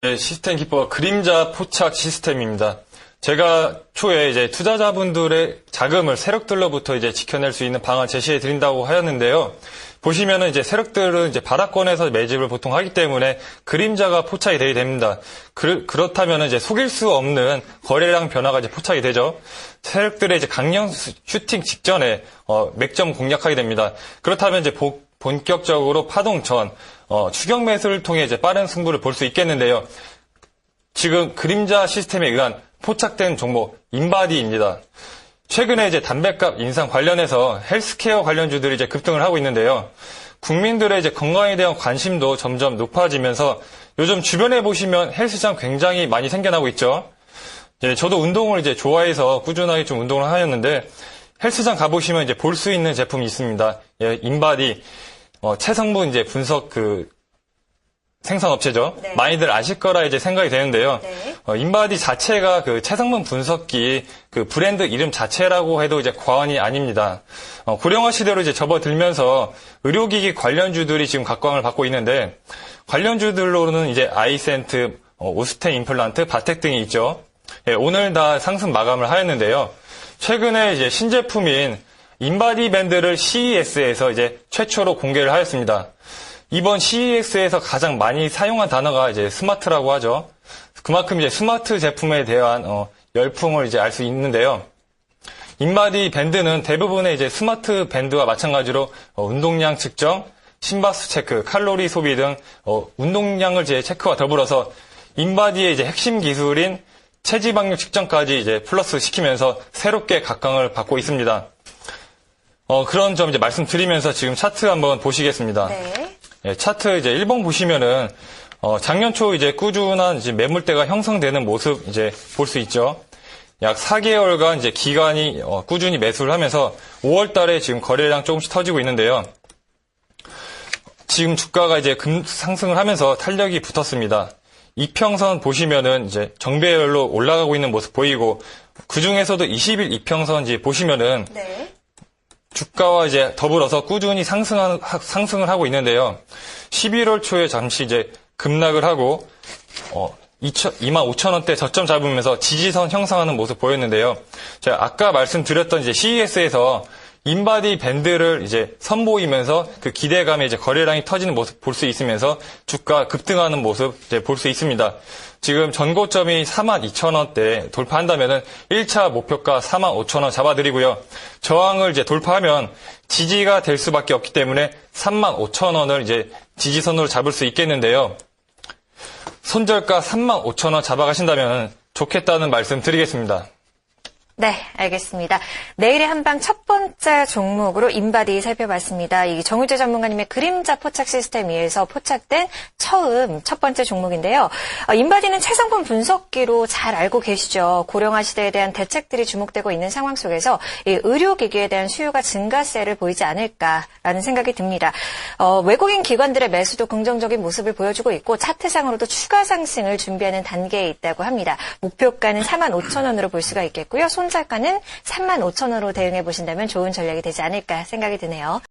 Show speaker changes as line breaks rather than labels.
네, 시스템 기법 그림자 포착 시스템입니다. 제가 초에 이제 투자자분들의 자금을 세력들로부터 이제 지켜낼 수 있는 방안 제시해 드린다고 하였는데요. 보시면은 이제 세력들은 이제 바닥권에서 매집을 보통 하기 때문에 그림자가 포착이 되게 됩니다. 그, 그렇다면 이제 속일 수 없는 거래량 변화가 이제 포착이 되죠. 세력들의 이제 강력 슈팅 직전에 어, 맥점 공략하게 됩니다. 그렇다면 이제 보- 본격적으로 파동 전 어, 추격 매수를 통해 이제 빠른 승부를 볼 수 있겠는데요. 지금 그림자 시스템에 의한 포착된 종목 인바디입니다. 최근에 이제 담배값 인상 관련해서 헬스케어 관련주들이 이제 급등을 하고 있는데요. 국민들의 이제 건강에 대한 관심도 점점 높아지면서 요즘 주변에 보시면 헬스장 굉장히 많이 생겨나고 있죠. 예, 저도 운동을 이제 좋아해서 꾸준하게 좀 운동을 하였는데 헬스장 가보시면 이제 볼 수 있는 제품이 있습니다. 예, 인바디 어, 체성분 이제 분석 그 생산업체죠.
네.
많이들 아실 거라 이제 생각이 되는데요.
네.
어, 인바디 자체가 그 체성분 분석기 그 브랜드 이름 자체라고 해도 이제 과언이 아닙니다. 어, 고령화 시대로 이제 접어들면서 의료기기 관련주들이 지금 각광을 받고 있는데 관련주들로는 이제 아이센트, 어, 오스텐 임플란트, 바텍 등이 있죠. 예, 오늘 다 상승 마감을 하였는데요. 최근에 이제 신제품인 인바디 밴드를 CES에서 이제 최초로 공개를 하였습니다. 이번 CES에서 가장 많이 사용한 단어가 이제 스마트라고 하죠. 그만큼 이제 스마트 제품에 대한 어, 열풍을 이제 알 수 있는데요. 인바디 밴드는 대부분의 이제 스마트 밴드와 마찬가지로 어, 운동량 측정, 심박수 체크, 칼로리 소비 등 어, 운동량을 이제 체크와 더불어서 인바디의 이제 핵심 기술인 체지방률 측정까지 이제 플러스 시키면서 새롭게 각광을 받고 있습니다. 어, 그런 점 이제 말씀드리면서 지금 차트 한번 보시겠습니다.
네.
예, 차트 이제 1번 보시면은 어, 작년 초 이제 꾸준한 이제 매물대가 형성되는 모습 이제 볼 수 있죠. 약 4개월간 이제 기간이 어, 꾸준히 매수를 하면서 5월 달에 지금 거래량 조금씩 터지고 있는데요. 지금 주가가 이제 금 상승을 하면서 탄력이 붙었습니다. 이평선 보시면은 이제 정배열로 올라가고 있는 모습 보이고 그 중에서도 20일 이평선 이제 보시면은
네.
주가와 이제 더불어서 꾸준히 상승한, 하- 상승을 하고 있는데요. 11월 초에 잠시 이제 급락을 하고, 어, 2만 5천 원대 저점 잡으면서 지지선 형성하는 모습 보였는데요. 제가 아까 말씀드렸던 이제 CES에서 인바디 밴드를 이제 선보이면서 그 기대감에 이제 거래량이 터지는 모습 볼 수 있으면서 주가 급등하는 모습 이제 볼 수 있습니다. 지금 전고점이 4만 2천 원대 돌파한다면은 1차 목표가 4만 5천 원 잡아드리고요. 저항을 이제 돌파하면 지지가 될 수밖에 없기 때문에 3만 5천 원을 이제 지지선으로 잡을 수 있겠는데요. 손절가 3만 5천 원 잡아가신다면 좋겠다는 말씀 드리겠습니다.
네, 알겠습니다. 내일의 한방 첫 번째 종목으로 인바디 살펴봤습니다. 이 정유재 전문가님의 그림자 포착 시스템 위에서 포착된 처음 첫 번째 종목인데요. 어, 인바디는 체성분 분석기로 잘 알고 계시죠. 고령화 시대에 대한 대책들이 주목되고 있는 상황 속에서 이 의료기기에 대한 수요가 증가세를 보이지 않을까라는 생각이 듭니다. 어, 외국인 기관들의 매수도 긍정적인 모습을 보여주고 있고 차트상으로도 추가 상승을 준비하는 단계에 있다고 합니다. 목표가는 4만 5천 원으로 볼 수가 있겠고요. 손 절가는 3만 5천 원으로 대응해 보신다면 좋은 전략이 되지 않을까 생각이 드네요.